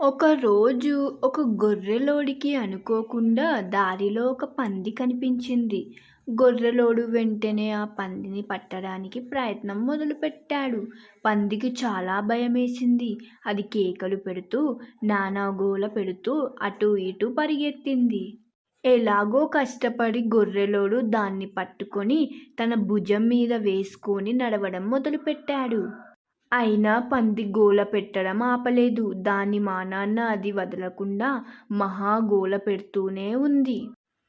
ఒకరోజు ఒక గొర్రెలోడికి అనుకోకుండా దారిలో ఒక పంది కనిపించింది. గొర్రెలోడు వెంటనే ఆ పందిని పట్టడానికి ప్రయత్నం మొదలుపెట్టాడు. పందికి చాలా భయమేసింది. అది కేకలు పెడుతూ, నానా గోల పెడుతూ అటూ ఇటూ పరిగెత్తింది. ఎలాగో కష్టపడి గొర్రెలోడు దాన్ని పట్టుకొని తన భుజం మీద వేసుకొని నడవడం మొదలుపెట్టాడు. అయినా పంది గోల పెట్టడం ఆపలేదు. దాని మానాన అది వదలకుండా మహా గోల పెడుతూనే ఉంది.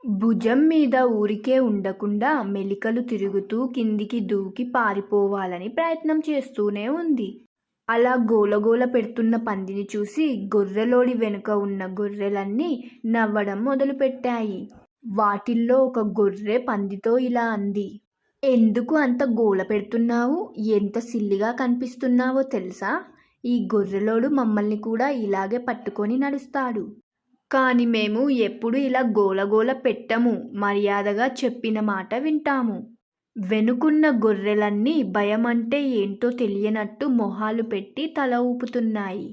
భుజం మీద ఊరికే ఉండకుండా మెలికలు తిరుగుతూ కిందికి దూకి పారిపోవాలని ప్రయత్నం చేస్తూనే ఉంది. అలా గోలగోల పెడుతున్న పందిని చూసి గొర్రెలోడి వెనుక ఉన్న గొర్రెలన్నీ నవ్వడం మొదలుపెట్టాయి. వాటిల్లో ఒక గొర్రె పందితో ఇలా అంది. ఎందుకు అంత గోల పెడుతున్నావు? ఎంత సిల్లిగా కనిపిస్తున్నావో తెలుసా? ఈ గొర్రెలోడు మమ్మల్ని కూడా ఇలాగే పట్టుకొని నడుస్తాడు. కానీ మేము ఎప్పుడు ఇలా గోలగోల పెట్టము. మర్యాదగా చెప్పిన మాట వింటాము. వెనుకున్న గొర్రెలన్నీ భయమంటే ఏంటో తెలియనట్టు మొహాలు పెట్టి తల ఊపుతున్నాయి.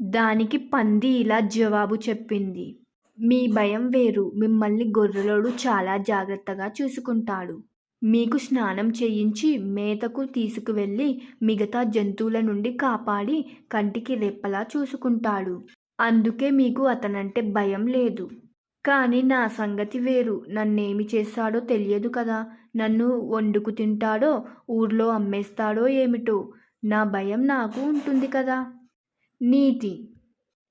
దానికి పంది ఇలా జవాబు చెప్పింది. మీ భయం వేరు. మిమ్మల్ని గొర్రెలోడు చాలా జాగ్రత్తగా చూసుకుంటాడు. మీకు స్నానం చేయించి మేతకు తీసుకువెళ్ళి మిగతా జంతువుల నుండి కాపాడి కంటికి రెప్పలా చూసుకుంటాడు. అందుకే మీకు అతనంటే భయం లేదు. కానీ నా సంగతి వేరు. నన్నేమి చేస్తాడో తెలియదు కదా. నన్ను వండుకు తింటాడో, ఊర్లో అమ్మేస్తాడో ఏమిటో? నా భయం నాకు ఉంటుంది కదా. నీతి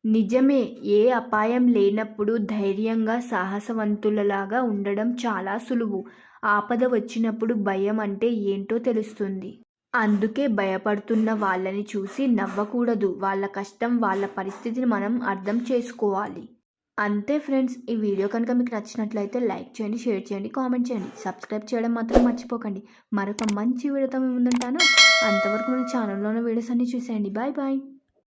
నిజమే ఏ అపాయం లేనప్పుడు ధైర్యంగా సాహసవంతులలాగా ఉండడం చాలా సులువు. ఆపద వచ్చినప్పుడు భయం అంటే ఏంటో తెలుస్తుంది. అందుకే భయపడుతున్న వాళ్ళని చూసి నవ్వకూడదు. వాళ్ళ కష్టం, వాళ్ళ పరిస్థితిని మనం అర్థం చేసుకోవాలి. అంతే ఫ్రెండ్స్ ఈ వీడియో కనుక మీకు నచ్చినట్లయితే లైక్ చేయండి, షేర్ చేయండి, కామెంట్ చేయండి. సబ్స్క్రైబ్ చేయడం మాత్రం మర్చిపోకండి. మరొక మంచి వీడియోతో మీ ముందుంటాను. అంతవరకు మన ఛానల్లోని వీడియోస్ అన్నీ చూసేయండి. Bye bye